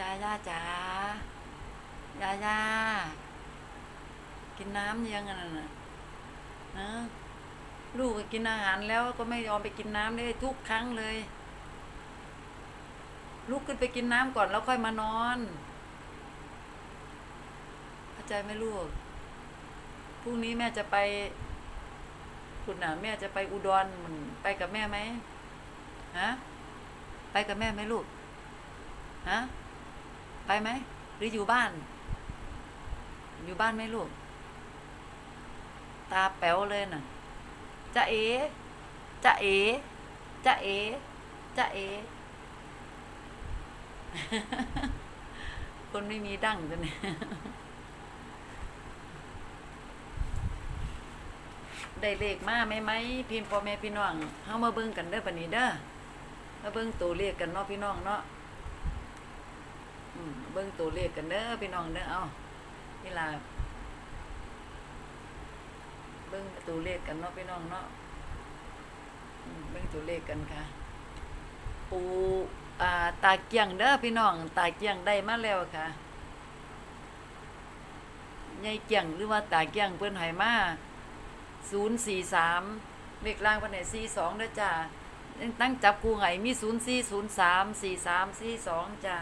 ยาย่าจ๋ายาย่ากินน้ำยังไงน่ะฮะลูกก็กินอาหารแล้วก็ไม่ยอมไปกินน้ำเลยทุกครั้งเลย ลุกขึ้นไปกินน้ำก่อนแล้วค่อยมานอนเข้าใจไหมลูกพรุ่งนี้แม่จะไป คุณน่ะ แม่จะไปอุดรมันไปกับแม่ไหมฮะไปกับแม่ไหมลูกฮะ ไปไหม หรืออยู่บ้าน อยู่บ้านไหมลูก ตาแป๋วเลยน่ะจะเอจะเอจะเอจะเอ คนไม่มีดั้งกันเนี่ยได้เลขมาไหมไหมพิมพ์พ่อแม่พี่น้องเฮามาเบิ่งกันเด้อบัดนี้เด้อมาเบิ่งตัวเลขกันเนาะพี่น้องเนาะ เบิ่งตัวเลขกันเด้อพี่น้องเด้อเอานี่ล่ะเบิ่งตัวเลขกันเนาะพี่น้องเนาะเบิ่งตัวเลขกันค่ะ ปูอ่าตาเกียงเด้อพี่น้อง ตาเกียงได้มาแล้วค่ะยายเกียงหรือว่าตาเกียงเพิ่อนให้มา043เลขล่างเพิ่นให้42เด้อจ้าตั้งจับกูไงมี0403 4342จ้า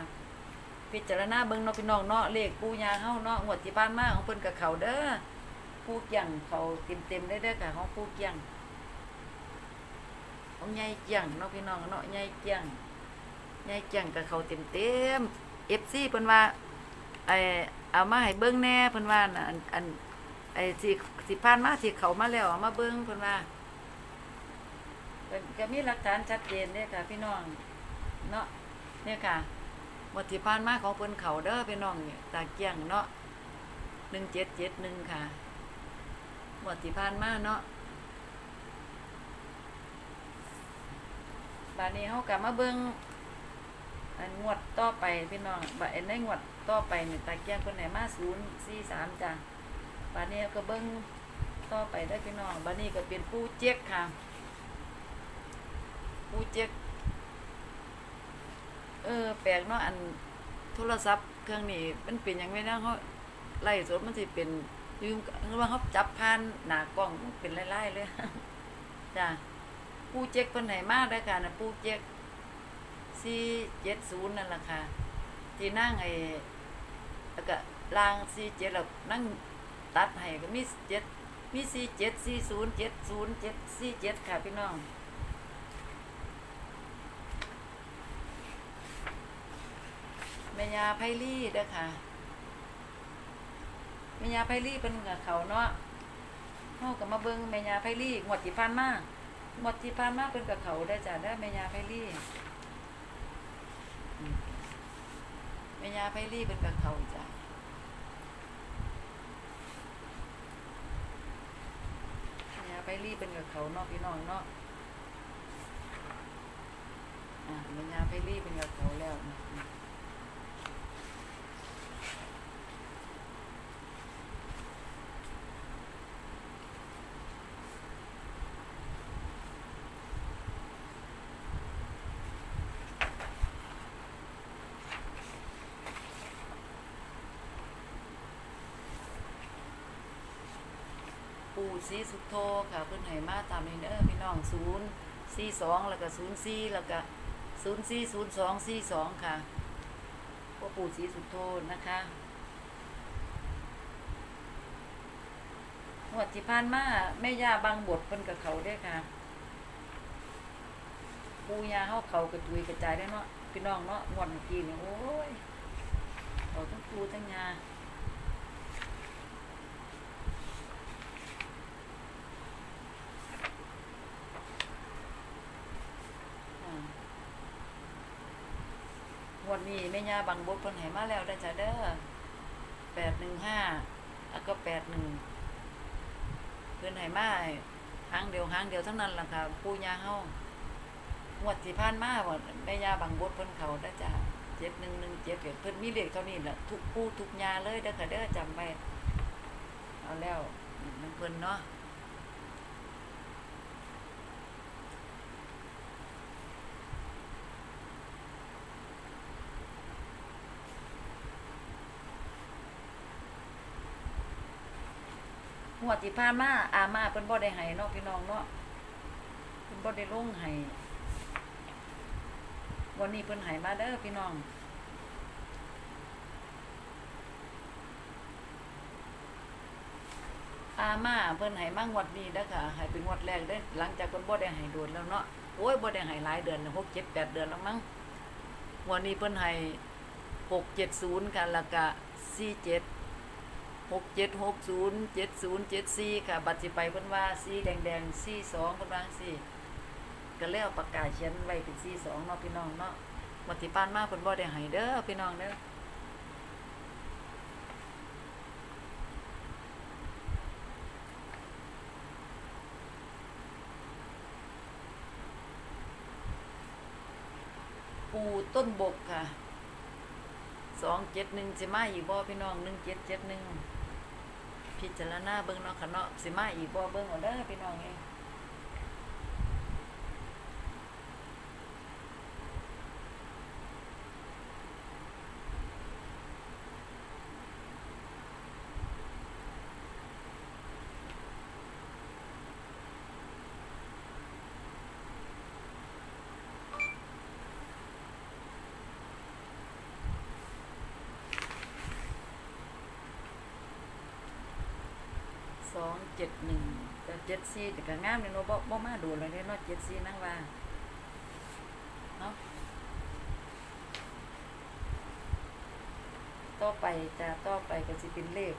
พิจารณาเบิ่งเนาะพี่น้องเนาะเลขปูยาเฮาเนาะงวดที่ผ่านมาของเพิ่นกับเขาเด้อปูเกียงเขาเต็มๆได้เด้อค่ะของปูเกียงของยายเกียงเนาะพี่น้องเนาะยายเกียงยายเกียงกับเขาเต็มเต็มเอฟซีเพิ่นว่าไอเอามาให้เบิ่งแน่เพิ่นว่าน่ะอันอันไอสิสิผ่านมาสิเขามาแล้วเอามาเบิ่งเพิ่นว่าก็มีหลักฐานชัดเจนเด้ค่ะ พี่น้อง เนาะเนี่ยค่ะ หมดที่ผ่านมาของเพิ่นเขาเด้อพี่น้องเนี่ยตาเกียงเนาะ1771ค่ะหมดที่ผ่านมาเนาะบาดนี้เฮาก็มาเบิ่งอันงวดต่อไปพี่น้องบัดอันในงวดต่อไปเนี่ยตาเกียงคนไหนมาศูนย์สี่สามจ้ะบัดนี้ก็เบิ้งต่อไปได้พี่น้องบัดนี้ก็เป็นผู้เจ๊กค่ะผู้เจ๊ก เออ แปลกเนาะอันโทรศัพท์เครื่องนี้มันเป็นหยังไงนะเขาไล่สดมันสิเป็นยืมหรือว่าเขาจับผ่านหนากล้องเป็นไล่ๆเลยจ้ะผู้เจ๊กคนไหนมากได้ค่ะนะผู้เจ๊กสี่เจ็ดศูนย์นั่นแหละค่ะที่นั่งไอ้แล้วก็ลางสี่เจ็ดแล้วนั่งตัดให้ก็มีเจ็ดมีสี่เจ็ดสี่ศูนย์เจ็ดศูนย์เจ็ดสี่เจ็ดค่ะพี่น้อง แม่ยาไพลี่เด้อค่ะแม่ยาไพลี่เป็นกับเขาเนาะเฮากับมาเบิ่งแม่ยาไพลี่งวดที่ผ่านมางวดที่ผ่านมาเป็นกับเขาได้จ้ะได้แม่ยาไพลี่แม่ยาไพรี่เป็นกับเขาจ้ะแม่ยาไพรี่เป็นกับเขาเนอกพี่น้องเนาะอะแม่ยาไพรี่เป็นกับเขาแล้วนะ ปู่สีสุโธค่ะเพิ่นให้มาตามนี้เด้อพี่น้องศูนย์สี่สองแล้วก็ศูนย์สี่แล้วก็ศูนย์สี่ศูนย์สองสี่สองค่ะพ่อปู่สีสุโธนะคะงวดที่ผ่านมาแม่ย่าบางบทเพิ่นกับเขาด้อค่ะปูยาเฮาเขากระจุยกระจายได้เนาะพี่น้องเนาะงวดเมื่อกี้เนี่ยโอ้ยเขาทั้งปูทั้งยาอ่างว ดนี้แม่ย่าบางบทเพิ่นให้มาแล้วได้จ้ะเด้อแปดหนึ่งห้าแล้วก็แปดหนึ่งเพิ่นให้มาหางเดียวหางเดียวทั้งนั้นล่ะค่ะปูยาเฮางวดที่ผ่านมาบ่แม่ย่าบางบทเพิ่นเขาได้จ้ะเจ็ดหนึ่งหนึ่งเจ็ดเพิ่นมีเลขเท่านี้แหละทุกปูทุกยาเลยเด้อค่ะเด้อจำไว้เอาแล้วมันเพิ่นเนาะ วดที่ผ่านมาอามาเพิ่นบ่ได้ให้เนาะพี่น้องเนาะเพิ่นบ่ได้ลงให้วันนี้เพิ่นให้มาเด้อพี่น้องอามาเพิ่นให้มางวดนี้เด้อค่ะให้เป็นงวดแรกเด้อหลังจากเพิ่นบ่ได้ให้โดนแล้วเนาะโอ้ยบ่ได้ให้หลายเดือนแล้ว6 7 8เดือนแล้วมั้งวันนี้เพิ่นให้670ค่ะแล้วก็47 6760 7074ค่ะ บัตรสิไปเพิ่นว่าสีแดงๆ42เพิ่นว่าจังซี่ก็แล้วปากกาเขียนไว้เป็น42เนาะพี่น้องเนาะงวันที่ผ่านมากเพิ่นบ่ได้ให้เด้อพี่น้องเด้อปูต้นบกค่ะสองเจ็ดหนึ่งสิมาอีกบ่พี่น้องหนึ่งเจ็ดเจ็ดหนึ่ง พิจารณาเบิ่งเนาะค่ะเนาะสิมาอีกบ่เบิ่งเอาเด้อพี่น้องเอง สองเจ็ดหนึ่งเจ็ดสี่แต่ก็งามเลยเนาะบ่บ่มาดูเลยเนาะเจ็ดสี่นั่งว่าเนาะต่อไปจะต่อไปก็สิเป็นเลข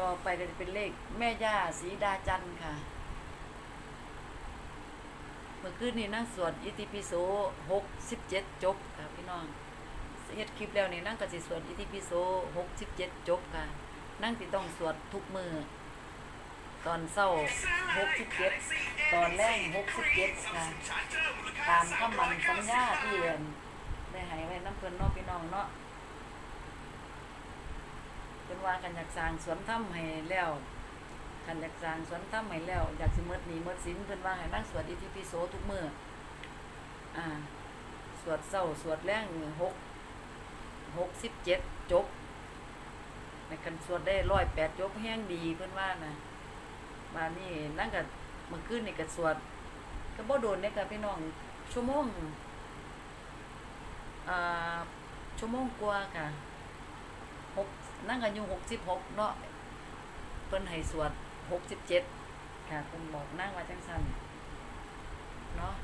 ต่อไปก็จะเป็นเลข แม่ย่าสีดาจันทร์ค่ะ เมื่อคืนนี้นั่งสวดอิติปิโสหกสิบเจ็ดจบค่ะพี่น้อง เฮ็ดคลิปแล้วนี่นั่งก็สิสวดอิติปิโสหกสิบเจ็ดจบค่ะ นั่งสิต้องสวดทุกมือตอนเศร้าหกสิบเจ็ดตอนแรกหกสิบเจ็ดค่ะตามคำมันสัญญาที่เรียนได้ให้ไว้น้ำเพิ่นนาะพี่น้องเนาะเป็นว่ากันอยากสร้างสวนถ้ำให้แล้วคันอยากสร้างสวนถ้ำให้แล้ว อยากสิมดหนี้มดสินเพิ่นว่าให้นั่งสวดอิติปิโสทุกมืออ่าสวดเศร้าสวดแรงหก หกสิบเจ็ดจบในกันสวดได้ร้อยแปดจบแห้งดีเพิ่อนว่านะมานี่นั่งกับมื่อคืนในี่ก็สวด ก็บ่โดนเนี่ยค่ะพี่น้องชั่วโมงอ่าชั่วโมงกว่าค่ะหกนั่งกันอยู่หกสิบหกเนาะเพิ่นให้สวดหกสิบเจ็ดค่ะเพิ่นบอกนั่งว่าจังสันเนาะ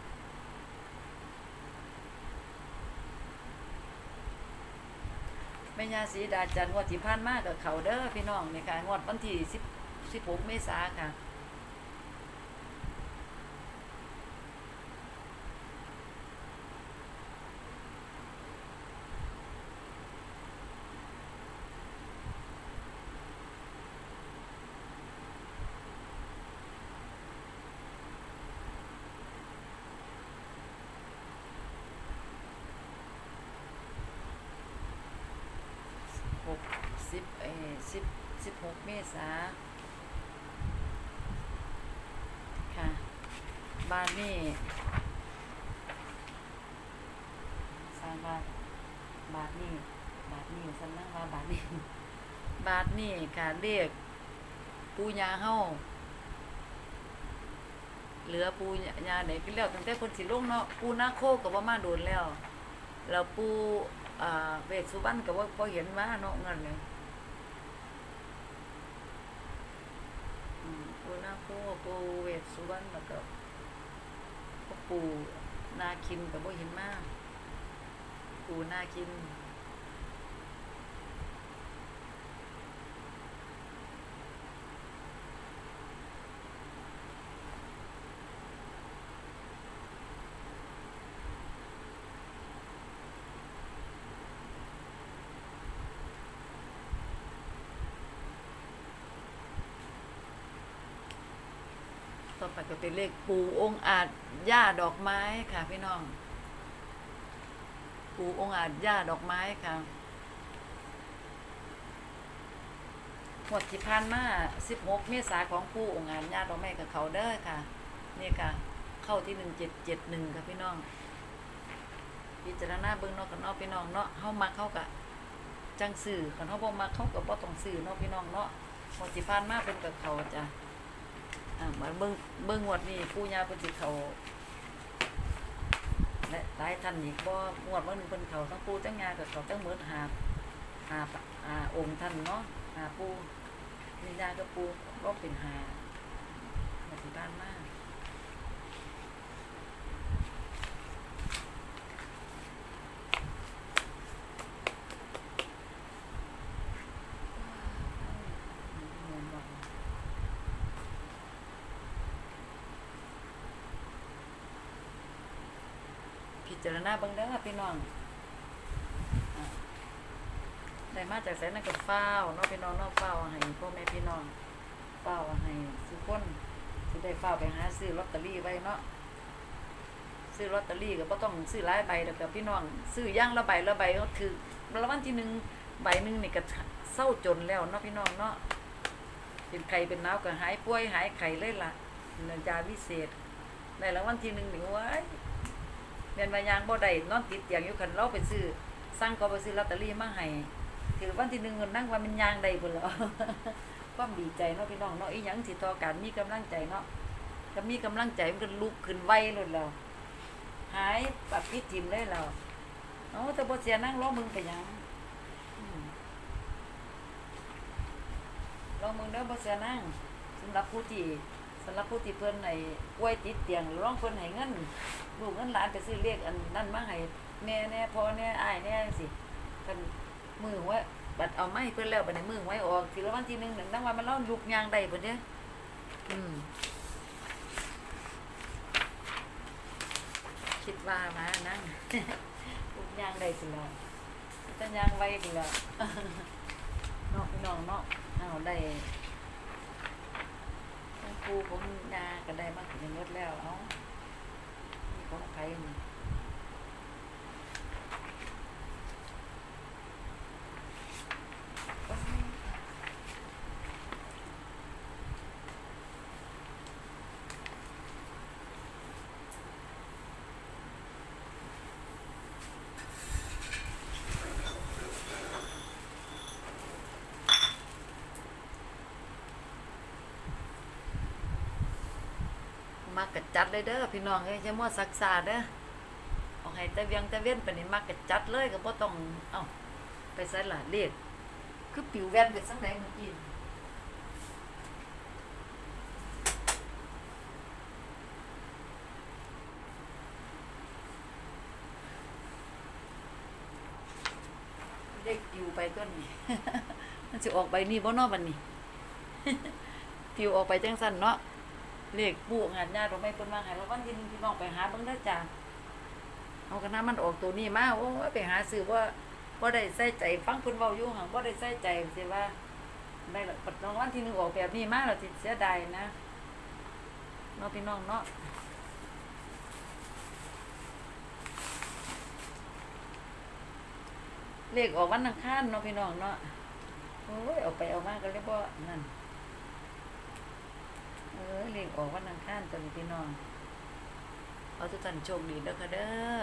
แม่ยาสีดาจันทร์งวดที่ผ่านมากับเขาเด้อพี่น้องเนี่ยค่ะงวดวันที่สิบสิบหกเมษาค่ะ หก สิบเออสิบสิบหกเมษาค่ะ บ้านนี่สร้างบ้านบาทนี่บาทนี่สันนั่งว่าบาทนี่บาทนี่การเรียกปูยาเฮาเหลือปูยาไหนก็แล้วตั้งแต่เพิ่นสิลงเนาะปูนาโคก็บ่มาโดนแล้ว แล้วปูอ่าเวสสุวรรณก็ว่าพอเห็นมาเนาะเงินเลยอืม ปูนาโคปูเวสสุวรรณแล้วก็พ่อปูนาคินกับ่เห็นมากปูนาคิน ต่อไปก็เป็นเลขปูองค์อาจย่าดอกไม้ค่ะ พี่น้อง ปูองค์อาจย่าดอกไม้ค่ะหมดที่ผ่านมา16 เมษาของปูองค์อาจย่าดอกไม้กับเขาเด้อค่ะ นี่ค่ะ เข้าที่ 1771 ค่ะพี่น้อง พิจารณาเบิ่งนาะกับนาะพี่น้องเนาะเฮามาเข้ากับจังซื้อคันเฮาบ่มักเข้าก็บ่ต้องซื้อเนาะพี่น้องเนาะงวดที่ผ่านมาเพิ่นก็เขาจ้ะ มาเบิ้งเบิ้งวดนี้ปู่ย่าเพิ่นสิเขาและหลายท่านอีกบ่งวดว่าหนึงเพิ่นเขาทั้งปู่ทั้งย่าก็เขาทั้งหมดหาหาหาองค์ท่านเนาะหาปู่นี่ย่าก็ปู่ก็เป็นหางวดที่ผ่านมา พิจารณาบิ่งเด้อพี่น้องอได้มาจากแสนนั่นก็ฟ้าเนาะพี่น้องเนาะฟ้าให้พ่อแม่พี่น้องฟ้าให้ทุกคนสิได้ฟ้าไปหาซื้อลอตเตอรี่ไว้เนาะซื้อลอตเตอรี่ก็บ่ต้องซื้อหลายใบดอกกับพี่น้อง ซื้อย่างละใบละใบก็ถือรางวัลที่หนึ่งใบหนึ่งนี่ก็เศร้าจนแล้วเนาะพี่น้องเนาะเป็นไข้เป็นหนาวก็หายป่วยหายไข้เลยล่ะนยาวิเศษได้รางวัลที่หนึ่งนี่ว้าย เรียนมายางบ่ได้นอนติดเตียงอยู่คันเราไปซื้อสั่งก็ไปซื้อลอตเตอรี่มาให้ถือวันที่หนึ่งเงินนั่งว่ามันยางได้พุ่นแล้วความดีใจเนาะพี่น้องเนาะอีหยังสิต่อการมีกำลังใจเนาะก็มีกำลังใจมันก็ลุกขึ้นไวเลยแล้วหายปัดพิจิมเลยแล้วเอาแต่บ่เสียนั่งร้องมึงไปยังอืมรอมึงเด้อบ่เสียนั่งสำหรับผู้ที่สำหรับผู้ที่เพิ่นไอ้ป่วยติดเตียงร้องเพิ่นให้เงิน ลูกเงินหลานไปซื้อเลขอันนั่นมาให้แม่แน่พ่อแน่อายแน่จังซี่กันมือไว้บัดเอาไม้เพิ่นแล้วบัดนี้มือไว้ออกทีละวันทีหนึงหนั่นนังว่ามันเล่าลุกยางได้เพิ่นเด้ออืมคิดว่ามานั่งลุกยางได้สิแล้วแต่ยางไว้ดีล้วเนาะน้องเนาะเอาได้ทั้งปูผมยาก็ได้มากถึงหมดแล้วเอ้า นี่ขอ งใครนี่มักะจัดเลยเด้อพี่น้องเอ้ยจะมัวซักษาเด้อเอาให้แต่เวียงแต่เว้นไปนี่มักกะจัดเลยก็บ่ต้องเอ้าไปใส่หล่ะเลขคือปิวแว่นไปสังใดเมื่อกี้เลขปิวไปต้นนี้มันสิออกใบนี้บ่เนาะบัดนี้ปิวออกไปจังซั่นเนาะ เลขปูงานญาติเราไม่เพิ่นว่าให้เราวันที่หนึงพี่น้องไปหาเบิ่งเด้อจ้าเอากันนะมันออกตัวนี้มาโอ้ยไปหาซื้อว่าบ่าได้ใส่ใจฟังเพิ่นเว้าอยู่หั่นบ่ได้ใส่ใจสิว่าได้ละปัดรางวัลที่หนึ่งออกแบบนี้มาแล้วสิเสียดายนะเนาะพี่น้องเนาะเลขออกวันอังคารเนาะพี่น้องเนาะโอ้ยเอาไปเอามาก็เลยบ่นั่น ออเลี้ยงออกวันอังคารตัวนี้พี่น้อง เอาทุกท่านโชคดีนะคะเด้อ